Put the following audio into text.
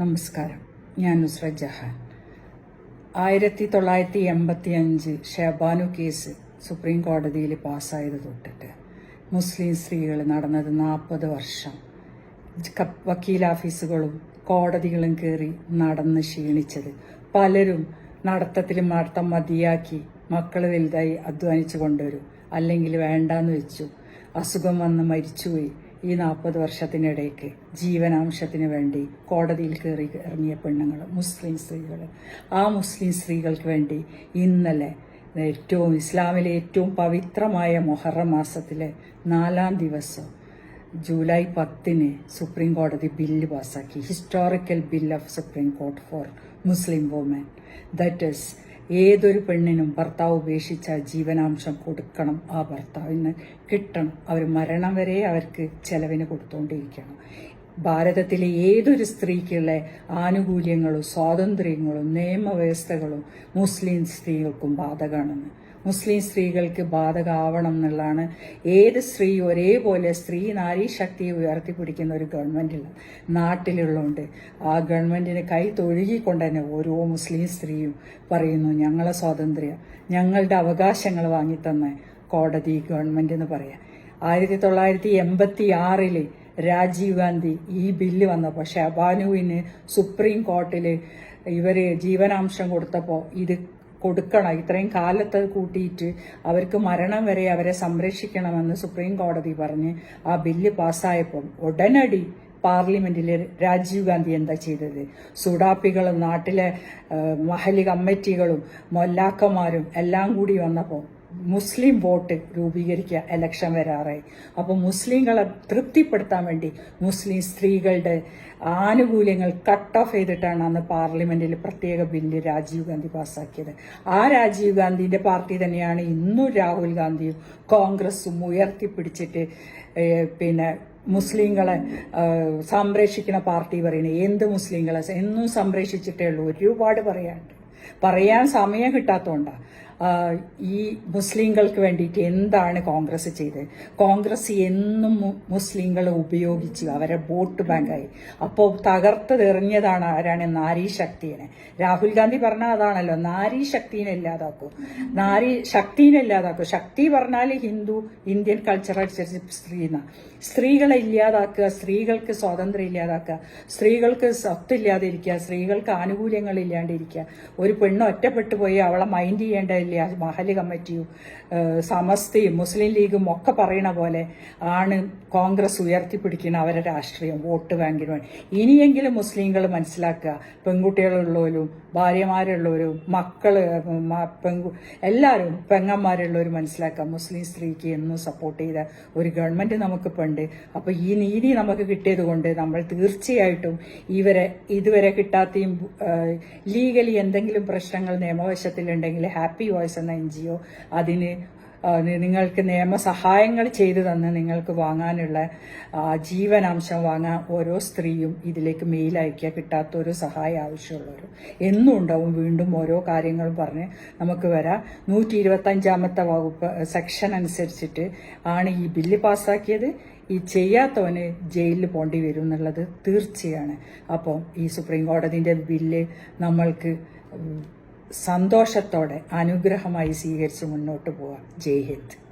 നമസ്കാരം. ഞാൻ നുസ്ര ജഹാൻ ആയിരത്തി തൊള്ളായിരത്തി എൺപത്തി അഞ്ച് ഷെബാനു കേസ് സുപ്രീം കോടതിയിൽ പാസ്സായത് തൊട്ടിട്ട് മുസ്ലിം സ്ത്രീകൾ നടന്നത് നാൽപ്പത് വർഷം. വക്കീൽ ഓഫീസുകളും കോടതികളും കയറി നടന്ന് ക്ഷീണിച്ചത്. പലരും നടത്തത്തിൽ നടത്തം മതിയാക്കി മക്കൾ വലുതായി അധ്വാനിച്ചു കൊണ്ടുവരും. അല്ലെങ്കിൽ വേണ്ടാന്ന് വെച്ചു. അസുഖം വന്ന് മരിച്ചുപോയി. ഈ നാൽപ്പത് വർഷത്തിനിടയ്ക്ക് ജീവനാംശത്തിന് വേണ്ടി കോടതിയിൽ കയറി ഇറങ്ങിയ പെണ്ണുങ്ങൾ മുസ്ലിം സ്ത്രീകൾ ആ മുസ്ലിം സ്ത്രീകൾക്ക് വേണ്ടി ഇന്നലെ ഏറ്റവും ഇസ്ലാമിലെ ഏറ്റവും പവിത്രമായ മൊഹറം മാസത്തിലെ നാലാം ദിവസം ജൂലൈ പത്തിന് സുപ്രീം കോടതി ബില്ല് പാസ്സാക്കി historical bill of supreme court for Muslim woman. That is ഏതൊരു പെണ്ണിനും ഭർത്താവ് ഉപേക്ഷിച്ച ജീവനാംശം കൊടുക്കണം ആ ഭർത്താവിന്. കിട്ടണം. അവർ മരണം വരെ അവർക്ക് ചെലവിന് കൊടുത്തുകൊണ്ടിരിക്കണം ഭാരതത്തിലെ ഏതൊരു സ്ത്രീക്കുള്ള ആനുകൂല്യങ്ങളും സ്വാതന്ത്ര്യങ്ങളും നിയമവ്യവസ്ഥകളും മുസ്ലിം സ്ത്രീകൾക്കും ബാധകമാണെന്ന്. മുസ്ലിം സ്ത്രീകൾക്ക് ബാധകമാവണം എന്നുള്ളതാണ് ഏത് സ്ത്രീ ഒരേപോലെ സ്ത്രീ നാരീ ശക്തിയെ ഉയർത്തിപ്പിടിക്കുന്ന ഒരു ഗവൺമെന്റില്ല നാട്ടിലുള്ളതുകൊണ്ട് ആ ഗവൺമെന്റിന് കൈ തൊഴുകിക്കൊണ്ട് തന്നെ ഓരോ മുസ്ലിം സ്ത്രീയും പറയുന്നു ഞങ്ങളെ സ്വാതന്ത്ര്യം ഞങ്ങളുടെ അവകാശങ്ങൾ വാങ്ങിത്തന്ന കോടതി ഗവൺമെന്റ് എന്ന് പറയാം. ആയിരത്തി തൊള്ളായിരത്തി എൺപത്തി ആറിൽ രാജീവ് ഗാന്ധി ഈ ബില്ല് വന്നപ്പോൾ ഷബാനുവിന് സുപ്രീം കോർട്ടിൽ ഇവർ ജീവനാംശം കൊടുത്തപ്പോൾ ഇത് കൊടുക്കണം. ഇത്രയും കാലത്ത് കൂട്ടിയിട്ട് അവർക്ക് മരണം വരെ അവരെ സംരക്ഷിക്കണമെന്ന് സുപ്രീം കോടതി പറഞ്ഞ് ആ ബില്ല് പാസ്സായപ്പം ഉടനടി പാർലമെന്റിൽ രാജീവ് ഗാന്ധി എന്താ ചെയ്തത്? സുഡാപ്പികളും നാട്ടിലെ മഹലി കമ്മിറ്റികളും മൊല്ലാക്കന്മാരും എല്ലാം കൂടി വന്നപ്പോൾ മുസ്ലിം വോട്ട് രൂപീകരിക്കുക ഇലക്ഷൻ വരാറായി. അപ്പോൾ മുസ്ലിങ്ങളെ തൃപ്തിപ്പെടുത്താൻ വേണ്ടി മുസ്ലിം സ്ത്രീകളുടെ ആനുകൂല്യങ്ങൾ കട്ട് ഓഫ് ചെയ്തിട്ടാണ് അന്ന് പാർലമെന്റിൽ പ്രത്യേക ബില്ല് രാജീവ് ഗാന്ധി പാസ്സാക്കിയത്. ആ രാജീവ് ഗാന്ധിന്റെ പാർട്ടി തന്നെയാണ് ഇന്നും രാഹുൽ ഗാന്ധിയും കോൺഗ്രസും ഉയർത്തിപ്പിടിച്ചിട്ട് പിന്നെ മുസ്ലിങ്ങളെ സംരക്ഷിക്കുന്ന പാർട്ടി പറയുന്നത്. എന്ത് മുസ്ലിങ്ങളെ? എന്നും സംരക്ഷിച്ചിട്ടേ ഉള്ളൂ. ഒരുപാട് പറയാനുണ്ട്. പറയാൻ സമയം കിട്ടാത്തതുകൊണ്ടാണ് ഈ മുസ്ലിങ്ങൾക്ക് വേണ്ടിയിട്ട് എന്താണ് കോൺഗ്രസ് ചെയ്തത്? കോൺഗ്രസ് എന്നും മുസ്ലിങ്ങളെ ഉപയോഗിച്ചു അവരെ വോട്ട് ബാങ്കായി. അപ്പോൾ തകർത്തെറിഞ്ഞതാണ് ആരാണ്? നാരി ശക്തിനെ. രാഹുൽ ഗാന്ധി പറഞ്ഞ അതാണല്ലോ നാരി ശക്തിനെ ഇല്ലാതാക്കൂ. നാരി ശക്തിനെ ഇല്ലാതാക്കൂ. ശക്തി പറഞ്ഞാൽ ഹിന്ദു ഇന്ത്യൻ കൾച്ചർ അനുസരിച്ച് സ്ത്രീ സ്ത്രീകളെ ഇല്ലാതാക്കുക സ്ത്രീകൾക്ക് സ്വാതന്ത്ര്യം ഇല്ലാതാക്കുക സ്ത്രീകൾക്ക് സ്വത്തില്ലാതിരിക്കുക സ്ത്രീകൾക്ക് ആനുകൂല്യങ്ങൾ ഇല്ലാണ്ടിരിക്കുക. ഒരു പെണ്ണ് ഒറ്റപ്പെട്ടു പോയി അവളെ മൈൻഡ് ചെയ്യേണ്ടതില്ല മഹൽ കമ്മിറ്റിയും സമസ്തയും മുസ്ലിം ലീഗും ഒക്കെ പറയണ പോലെ ആണ് കോൺഗ്രസ് ഉയർത്തിപ്പിടിക്കുന്ന അവരെ രാഷ്ട്രീയം വോട്ട് ബാങ്കിന് വേണ്ടി. ഇനിയെങ്കിലും മുസ്ലിങ്ങൾ മനസ്സിലാക്കുക പെൺകുട്ടികളുള്ളവരും ഭാര്യമാരുള്ളവരും മക്കൾ പെങ്കു എല്ലാവരും പെങ്ങന്മാരുള്ളവരും മനസ്സിലാക്കുക മുസ്ലിം സ്ത്രീക്ക് എന്നും സപ്പോർട്ട് ചെയ്ത ഒരു ഗവൺമെന്റ് നമുക്കിപ്പോൾ ഉണ്ട്. അപ്പോൾ ഈ നീതി നമുക്ക് കിട്ടിയത് കൊണ്ട് നമ്മൾ തീർച്ചയായിട്ടും ഇവരെ ഇതുവരെ കിട്ടാത്തയും ലീഗലി എന്തെങ്കിലും പ്രശ്നങ്ങൾ നിയമവശത്തിലുണ്ടെങ്കിൽ ഹാപ്പി വോയ്സ് എന്ന എൻ ജി ഒ അതിന് നിങ്ങൾക്ക് നിയമസഹായങ്ങൾ ചെയ്തു തന്ന് നിങ്ങൾക്ക് വാങ്ങാനുള്ള ജീവനാംശം വാങ്ങാൻ ഓരോ സ്ത്രീയും ഇതിലേക്ക് മെയിൽ അയക്കുക കിട്ടാത്ത ഒരു സഹായം ആവശ്യമുള്ളവരും. എന്നും ഉണ്ടാവും. വീണ്ടും ഓരോ കാര്യങ്ങളും പറഞ്ഞ് നമുക്ക് വരാം. നൂറ്റി ഇരുപത്തഞ്ചാമത്തെ വകുപ്പ് സെക്ഷൻ അനുസരിച്ചിട്ട് ആണ് ഈ ബില്ല് പാസ്സാക്കിയത്. ഈ ചെയ്യാത്തവന് ജയിലിൽ പോണ്ടി വരും എന്നുള്ളത് തീർച്ചയാണ്. അപ്പം ഈ സുപ്രീം കോടതിന്റെ ബില്ല് നമ്മൾക്ക് സന്തോഷത്തോടെ അനുഗ്രഹമായി സ്വീകരിച്ച് മുന്നോട്ട് പോവാം. ജയ് ഹിന്ദ്.